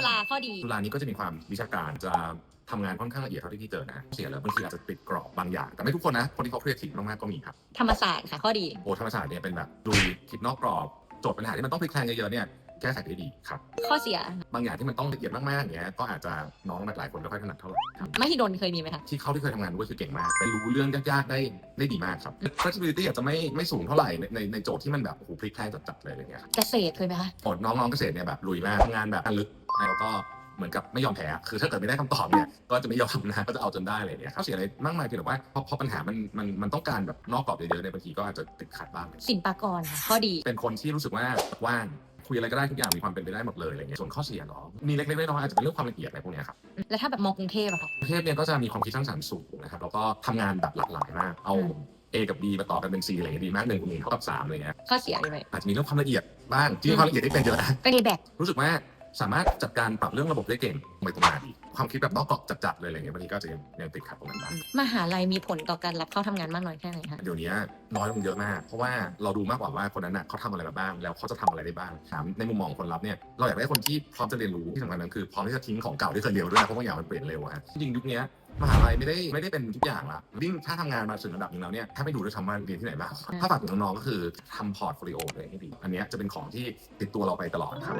จุฬาข้อดี จุฬานี้ก็จะมีความวิชาการจะทำงานค่อนข้างละเอียดเท่าที่พี่เจอนะเสียแล้วบางทีอาจจะติดกรอบบางอย่าง แต่ไม่ทุกคนนะ คนที่เขาเครียดทีมากๆก็มีครับธรรมศาสตร์ค่ะข้อดี โอธรรมศาสตร์เนี่ยเป็นแบบดูคิดนอกกรอบโจทย์ปัญหาที่มันต้องพลิกแพลงเยอะๆเนี่ยแก้ไขได้ดีครับ ข้อเสีย บางอย่างที่มันต้องละเอียดมากๆเนี่ยก็อาจจะน้องหลายๆคนไม่ค่อยถนัดเท่าไหร่ครับมหิดลเคยมีไหมคะ ที่เขาที่เคยทำงานด้วยคือเก่งมากเป็นรู้เรื่องยากๆได้ได้ดีมากครับ flexibility อาจจะไม่ไม่สูงเท่าไหร่ในในในโจทย์ที่มันแบบโอ้โหพลิกแพลงจัดๆเลยอะไรเงี้ยครับเกษตรเคยไหมคะโหน้องๆเกษตรเนี่ยแบบลุยมากทำงานแบบลึก แล้วก็เหมือนกับไม่ยอมแพ้อะคือถ้าเกิดไม่ได้คำตอบเนี่ยก็จะไม่ยอมนะก็จะเอาจนได้เลยเนี่ยเขาเสียอะไรมากมายเพียงแต่ว่าพอพอปัญหามันมันมันต้องการแบบนอกกรอบเยอะๆในยบางทีก็อาจจะติดขัดบ้างสินปากรค่ะข้อดี เป็นคนที่รู้สึกว่าว่างคุยอะไรก็ได้ทุกอย่างมีความเป็นไปได้หมดเลยอะไรเงี้ยส่วนข้อเสียเหรอมีเล็กๆน้อยๆอาจจะเป็นเรื่องความละเอียดอะไรพวกเนี้ยครับแล้วถ้าแบบมองกรุงเทพอะค่ะกรุงเทพเนี่ยก็จะมีความคิดสร้างสรรค์สูงนะครับแล้วก็ทำงานแบบหลากหลายมากเอาอืม A กับ B มาต่อกันเป็น C อะไรเงี้ยดีมากหนึ่งคูณหนึ่งเท่ากับสามอะไรเงี้ยข้อเสียด้วยอาจจะมีเรื่องความละเอียดบ้างจริงๆความละเอียดที่เป็นเยอะนะเป็นแบกรู้สึกว่า สามารถจัดการปรับเรื่องระบบได้เก่งตรงไปตรงมาดีความคิดแบบนอกกรอบจัดๆเลยอะไรเงี้ยบางทีก็จะยังยังติดขัดตรงนั้นบ้างมหาลัยมีผลต่อการรับเข้าทำงานมากน้อยแค่ไหนคะเดี๋ยวนี้น้อยลงเยอะมาก เพราะว่าเราดูมากกว่าว่าคนนั้นน่ะเขาทำอะไรมาบ้าง แล้วเขาจะทำอะไรได้บ้างถามในมุมมองของคนรับเนี่ยเราอยากได้คนที่พร้อมจะเรียนรู้ที่สำคัญนั้นคือพร้อมที่จะทิ้งของเก่าที่เคยเรียนด้วยนะเพราะบางอย่างมันเปลี่ยนเร็วอะจริงๆยุคเนี้ยมหาลัยไม่ได้ไม่ได้เป็นทุกอย่างละยิ่งถ้าทำงานมาถึงระดับหนึงแล้วเนี่ยถ้าไม่ดูด้วยซ้ำว่าเรียนที่ไหนบ้างถ้าฝากถึงน้องๆก็คือทำพอร์ตโฟลิโอเลยให้ดีอันเนี้ยจะเป็นของที่ติดตัวเราไปตลอดครับ